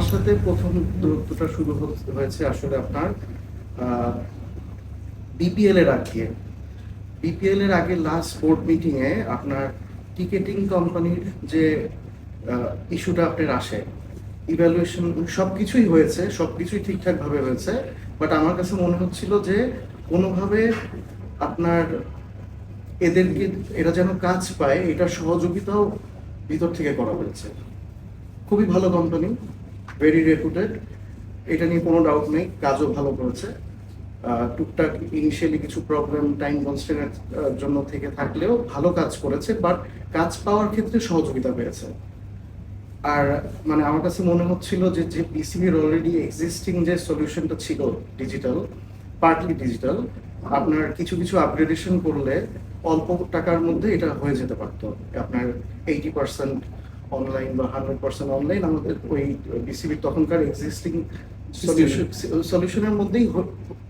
আমার সাথে প্রথম দূরত্বটা শুরু হয়েছে আসলে আপনার বিপিএল এর আগে। বিপিএল এর আগে লাস্ট বোর্ড মিটিং এ আপনার টিকেটিং কোম্পানির যে ইস্যুটা আপনার আসে ইভ্যালুয়েশন সবকিছুই হয়েছে, সবকিছুই ঠিকঠাক ভাবে হয়েছে বাট আমার কাছে মনে হচ্ছিল যে কোনোভাবে আপনার এদেরকে, এরা যেন কাজ পায় এটার সহযোগিতাও ভিতর থেকে করা হয়েছে। খুবই ভালো কোম্পানি ভেরি রেপুটেড এটা নিয়ে কোনো ডাউট নেই, কাজও ভালো করেছে। টুকটাক ইনিশিয়ালি কিছু প্রবলেম টাইম কনস্টেন্টের জন্য থেকে থাকলেও ভালো কাজ করেছে বাট কাজ পাওয়ার ক্ষেত্রে সহযোগিতা পেয়েছে। আর মানে আমার কাছে মনে হচ্ছিল যে যে পিসিবির অলরেডি এক্সিস্টিং যে সলিউশনটা ছিল ডিজিটাল পার্টলি ডিজিটাল আপনার কিছু কিছু আপগ্রেডেশন করলে অল্প টাকার মধ্যে এটা হয়ে যেতে পারতো। আপনার এইটি পার্সেন্ট অনলাইন বা হান্ড্রেড পার্সেন্ট অনলাইন আমাদের ওই বিসিবির তখনকার এক্সিস্টিং সলিউশন সলিউশনের মধ্যেই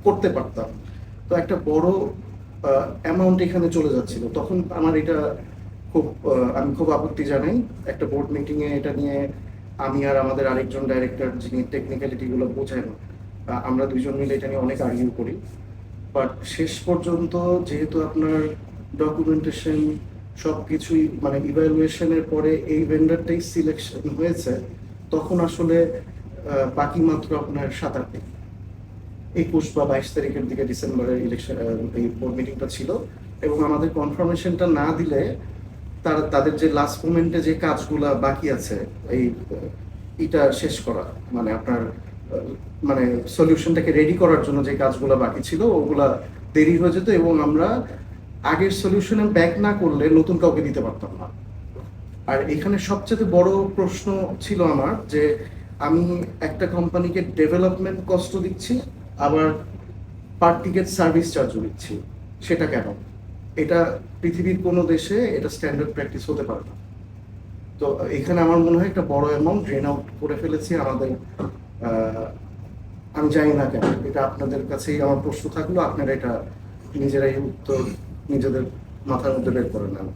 করতে পারতাম। তো একটা বড় অ্যামাউন্ট এখানে চলে যাচ্ছিল। তখন আমার এটা খুব আমি খুব আপত্তি জানাই। একটা বোর্ড মিটিংয়ে এটা নিয়ে আমি আর আমাদের আরেকজন ডাইরেক্টর যিনি টেকনিক্যালিটিগুলো বোঝেন আমরা দুজন মিলে এটা নিয়ে অনেক আর্গিউ করি। বাট শেষ পর্যন্ত যেহেতু আপনার ডকুমেন্টেশন সব কিছুই মানে ইভ্যালুয়েশনের পরে এই ভেন্ডারটাই সিলেকশন হয়েছে, তখন আসলে বাকি মাত্র আপনার সাত আট দিন একুশ বা বাইশ তারিখের দিকে ডিসেম্বরের ইলেকশন এই বোর্ড মিটিংটা ছিল এবং আমাদের কনফার্মেশনটা না দিলে তারা, তাদের যে লাস্ট মোমেন্টে যে কাজগুলা বাকি আছে, এই এটা শেষ করা মানে আপনার মানে সলিউশনটাকে রেডি করার জন্য যে কাজগুলো বাকি ছিল, ওগুলা দেরি হয়ে যেত এবং আমরা আগের সলিউশনে ব্যাক না করলে নতুন কাউকে দিতে পারতাম না। আর এখানে সবচেয়ে বড় প্রশ্ন ছিল আমার যে, আমি একটা কোম্পানিকে ডেভেলপমেন্ট কষ্ট দিচ্ছি, আবার পার টিকেট সার্ভিস চার্জও দিচ্ছি। সেটা কেন? এটা পৃথিবীর কোনো দেশে এটা স্ট্যান্ডার্ড প্র্যাকটিস হতে পারে না। তো এখানে আমার মনে হয় একটা বড় অ্যামাউন্ট ড্রেন আউট করে ফেলেছি আমাদের আমি জানি না কেন। এটা আপনাদের কাছেই আমার প্রশ্ন থাকল, আপনারা এটা নিজেরাই উত্তর নিজেদের মাথার মধ্যে বের করে নেন।